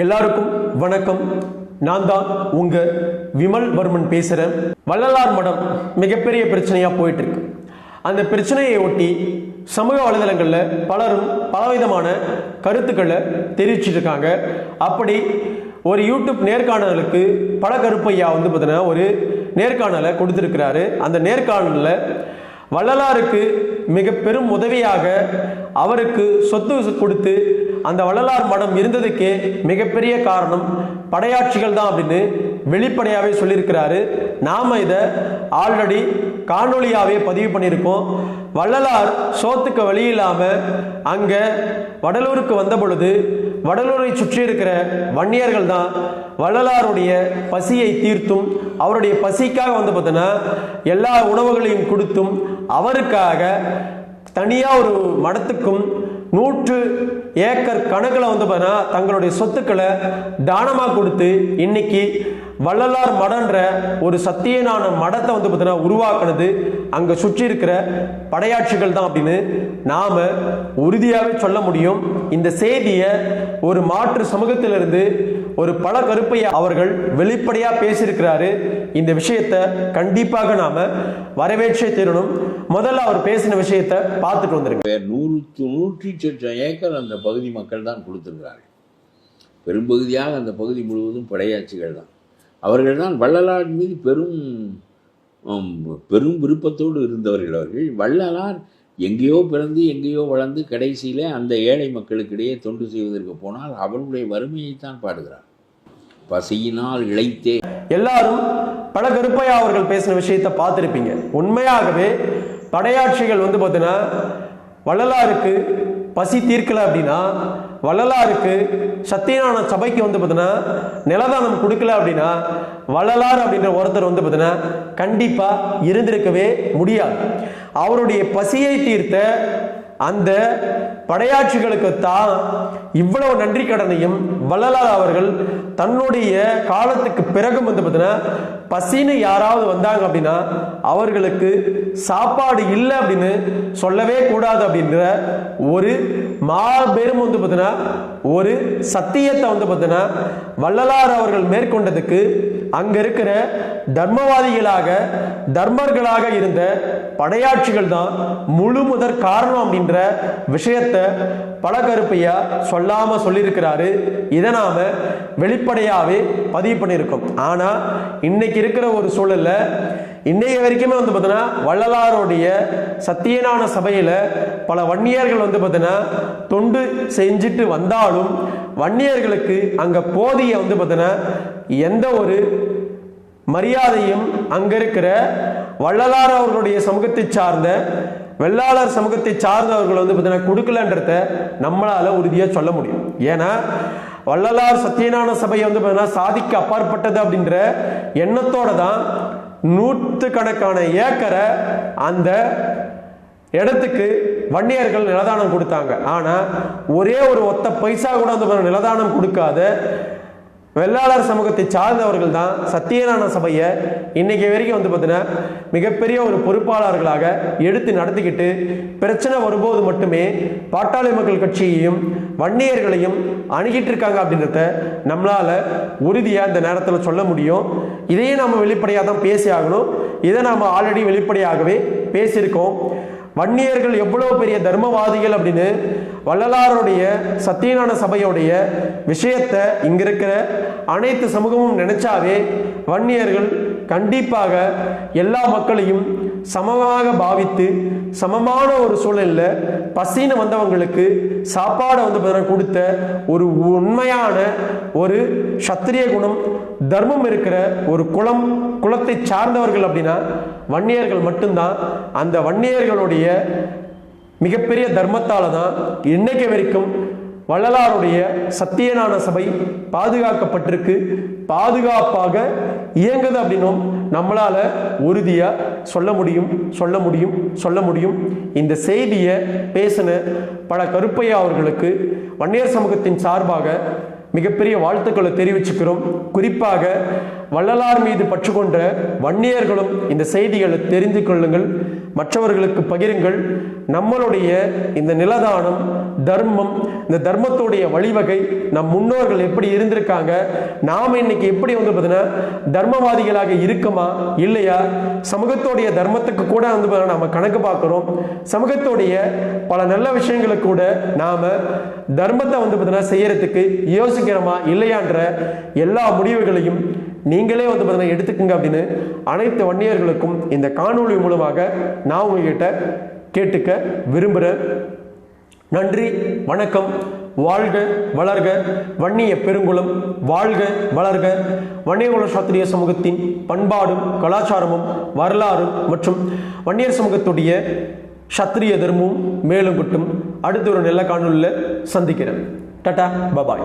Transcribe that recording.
எல்லாருக்கும் வணக்கம். நான் தான் உங்க விமல் வர்மன் பேசுகிறேன் வள்ளலார் மடம் மிகப்பெரிய பிரச்சனையாக போயிட்டு இருக்கு அந்த பிரச்சனையை ஒட்டி சமூக வலைதளங்களில் பலரும் பலவிதமான கருத்துக்களை தெரிவிச்சிட்டு இருக்காங்க. அப்படி ஒரு யூடியூப் நேர்காணலுக்கு பல கருப்பையா வந்து பார்த்தீங்கன்னா ஒரு நேர்காணலை கொடுத்துருக்கிறாரு. அந்த நேர்காணலில் வள்ளலாருக்கு மிக பெரும் உதவியாக அவருக்கு சொத்து கொடுத்து அந்த வள்ளலார் மடம் இருந்ததுக்கே மிகப்பெரிய காரணம் படையாட்சிகள் தான் அப்படின்னு வெளிப்படையாகவே சொல்லியிருக்கிறாரு. நாம் இதை ஆல்ரெடி காணொலியாகவே பதிவு பண்ணியிருக்கோம். வள்ளலார் சோத்துக்கு வழி இல்லாமல் அங்கே வடலூருக்கு வந்த பொழுது வடலூரை சுற்றி இருக்கிற வன்னியர்கள் தான் வள்ளலாருடைய பசியை தீர்த்தும் அவருடைய பசிக்காக வந்து பார்த்தோன்னா எல்லா உணவுகளையும் கொடுத்தும் அவருக்காக தனியாக ஒரு மடத்துக்கும் நூற்று ஏக்கர் கணக்கில் வந்து பார்த்தீங்கன்னா தங்களுடைய சொத்துக்களை தானமாக கொடுத்து இன்னைக்கு வள்ளலார் மடன்ற ஒரு சத்தியனான மடத்தை வந்து பார்த்தீங்கன்னா உருவாக்குனது. அங்கே சுற்றி இருக்கிற படையாட்சிகள் தான் அப்படின்னு நாம் உறுதியாகவே சொல்ல முடியும். இந்த செய்தியை ஒரு மாற்று சமூகத்திலிருந்து ஒரு பல கருப்பையை அவர்கள் வெளிப்படையாக பேசியிருக்கிறாரு. இந்த விஷயத்தை கண்டிப்பாக நாம் வரவேற்றே தீரணும். முதல்ல அவர் பேசின விஷயத்தை பார்த்துட்டு வந்துருங்க. நூற்று நூற்றி சொச்சம் ஏக்கர் அந்த பகுதி மக்கள் தான் கொடுத்துருக்கிறார்கள். பெரும்பகுதியாக அந்த பகுதி முழுவதும் படையாட்சிகள் தான். அவர்கள் தான் வள்ளலார் மீது பெரும் பெரும் விருப்பத்தோடு இருந்தவர்கள் அவர்கள். வள்ளலார் எங்கேயோ பிறந்து எங்கேயோ வளர்ந்து கடைசியில் அந்த ஏழை மக்களுக்கிடையே தொண்டு செய்வதற்கு போனால் அவனுடைய வறுமையைத்தான் பாடுகிறார். பசியினால் இழைத்தே. எல்லாரும் பல கருப்பையா அவர்கள் பேசுகிற விஷயத்தை பார்த்துருப்பீங்க. உண்மையாகவே படையாட்சிகள் வந்து பார்த்தீங்கன்னா வள்ளலாருக்கு பசி தீர்க்கல அப்படின்னா வள்ளலாருக்கு சத்தியனான சபைக்கு வந்து பார்த்தீங்கன்னா நிலதானம் கொடுக்கல அப்படின்னா வள்ளலார் அப்படின்ற ஒருத்தர் வந்து பார்த்தீங்கன்னா கண்டிப்பாக இருந்திருக்கவே முடியாது. அவருடைய பசியை தீர்த்த அந்த படையாட்சிகளுக்கு தான் இவ்வளவு நன்றி கடனையும் வள்ளலார் அவர்கள் தன்னுடைய காலத்துக்கு பிறகு வந்து பார்த்தீங்கன்னா பசின்னு யாராவது வந்தாங்க அப்படின்னா அவர்களுக்கு சாப்பாடு இல்லை அப்படின்னு சொல்லவே கூடாது அப்படின்ற ஒரு மாபெரும் வந்து பார்த்தீங்கன்னா ஒரு சத்தியத்தை வந்து பார்த்தீங்கன்னா வள்ளலார் அவர்கள் மேற்கொண்டதுக்கு அங்க இருக்கிற தர்மவாதிகளாக தர்மர்களாக இருந்த படையாட்சிகள் தான் முழு முதற் காரணம் அப்படின்ற விஷயத்தை பல கருப்பையா சொல்லாம சொல்லியிருக்கிறாரு. இதை நாம வெளிப்படையாகவே பதிவு பண்ணியிருக்கோம். ஆனா இன்னைக்கு இருக்கிற ஒரு சூழல்ல இன்னைய வரைக்குமே வந்து பார்த்தீங்கன்னா வள்ளலாருடைய சத்தியனான சபையில பல வன்னியர்கள் வந்து பார்த்தீங்கன்னா தொண்டு செஞ்சுட்டு வந்தாலும் வன்னியர்களுக்கு அங்க போதிய வந்து பார்த்தீங்கன்னா எந்த ஒரு மரியாதையும் அங்க இருக்கிற வள்ளலார் அவர்களுடைய சமூகத்தை சார்ந்த வெள்ளாளர் சமூகத்தை சார்ந்தவர்கள் வந்து பார்த்தீங்கன்னா கொடுக்கலன்றத நம்மளால உறுதியாக சொல்ல முடியும். ஏன்னா வள்ளலார் சத்தியனான சபையை வந்து பார்த்தீங்கன்னா சாதிக்கு அப்பாற்பட்டது அப்படின்ற எண்ணத்தோட தான் நூற்று கணக்கான ஏக்கரை அந்த இடத்துக்கு வன்னியர்கள் நிலதானம் கொடுத்தாங்க. ஆனால் ஒரே ஒரு ஒத்த பைசா கூட வந்து நிலதானம் கொடுக்காத வெள்ளாளர் சமூகத்தை சார்ந்தவர்கள் தான் சத்தியநாராயண சபையை இன்னைக்கு வரைக்கும் வந்து பார்த்தீங்கன்னா மிகப்பெரிய ஒரு பொறுப்பாளர்களாக எடுத்து நடத்திக்கிட்டு பிரச்சனை வரும்போது மட்டுமே பாட்டாளி மக்கள் கட்சியையும் வன்னியர்களையும் அணுகிட்டு இருக்காங்க அப்படின்றத நம்மளால் உறுதியாக இந்த நேரத்தில் சொல்ல முடியும். இதையும் நம்ம வெளிப்படையாக தான் பேசி ஆகணும் இதை நாம் ஆல்ரெடி வெளிப்படையாகவே பேசியிருக்கோம். வன்னியர்கள் எவ்வளவு பெரிய தர்மவாதிகள் அப்படின்னு வள்ளலாருடைய சத்தியநாத சபையுடைய விஷயத்தை இங்கே இருக்கிற அனைத்து சமூகமும் நினைச்சாவே வன்னியர்கள் கண்டிப்பாக எல்லா மக்களையும் சமமாக பாவித்து சமமான ஒரு சூழலில் பசின்னு வந்தவங்களுக்கு சாப்பாடை வந்து பார்த்தீங்கன்னா கொடுத்த ஒரு உண்மையான ஒரு சத்திரிய குணம் தர்மம் இருக்கிற ஒரு குலம் குலத்தை சார்ந்தவர்கள் அப்படின்னா வன்னியர்கள் மட்டும்தான். அந்த வன்னியர்களுடைய மிகப்பெரிய தர்மத்தால் தான் இன்னைக்கு வரைக்கும் வள்ளலாருடைய சத்தியனான சபை பாதுகாக்கப்பட்டிருக்கு. பாதுகாப்பாக இயங்குது அப்படின்னும் நம்மளால் உறுதியாக சொல்ல முடியும் சொல்ல முடியும் சொல்ல முடியும். இந்த செய்தியை பேசின பல கருப்பையா அவர்களுக்கு வன்னியர் சமூகத்தின் சார்பாக மிகப்பெரிய வாழ்த்துக்களை தெரிவிச்சுக்கிறோம். குறிப்பாக வள்ளலார் மீது பற்று கொண்ட வன்னியர்களும் இந்த செய்திகளை தெரிந்து கொள்ளுங்கள் மற்றவர்களுக்கு பகிருங்கள். நம்மளுடைய இந்த நிலதானம் தர்மம் இந்த தர்மத்துடைய வழிவகை நம் முன்னோர்கள் எப்படி இருந்திருக்காங்க நாம் இன்னைக்கு எப்படி வந்து பார்த்தீங்கன்னா தர்மவாதிகளாக இருக்கமா இல்லையா? சமூகத்துடைய தர்மத்துக்கு கூட வந்து பார்த்தீங்கன்னா நம்ம கணக்கு பார்க்குறோம். சமூகத்துடைய பல நல்ல விஷயங்களை கூட நாம் தர்மத்தை வந்து பார்த்தீங்கன்னா செய்யறதுக்கு யோசிக்கிறோமா இல்லையான்ற எல்லா முடிவுகளையும் நீங்களே வந்து பார்த்தீங்கன்னா எடுத்துக்கங்க அப்படின்னு அனைத்து வன்னியர்களுக்கும் இந்த காணொளி மூலமாக நான் உங்ககிட்ட கேட்டுக்க விரும்புகிறேன் நன்றி வணக்கம். வாழ்க வளர்க. வன்னிய பெருங்குளம் வாழ்க வளர்க. வன்னியகுல சாத்திரிய சமூகத்தின் பண்பாடும் கலாச்சாரமும் வரலாறும் மற்றும் வன்னியர் சமூகத்துடைய சத்திரிய தர்மமும் மேலும் குட்டும். அடுத்த ஒரு நல்ல காணொலியில் சந்திக்கிறேன். Tata bye bye.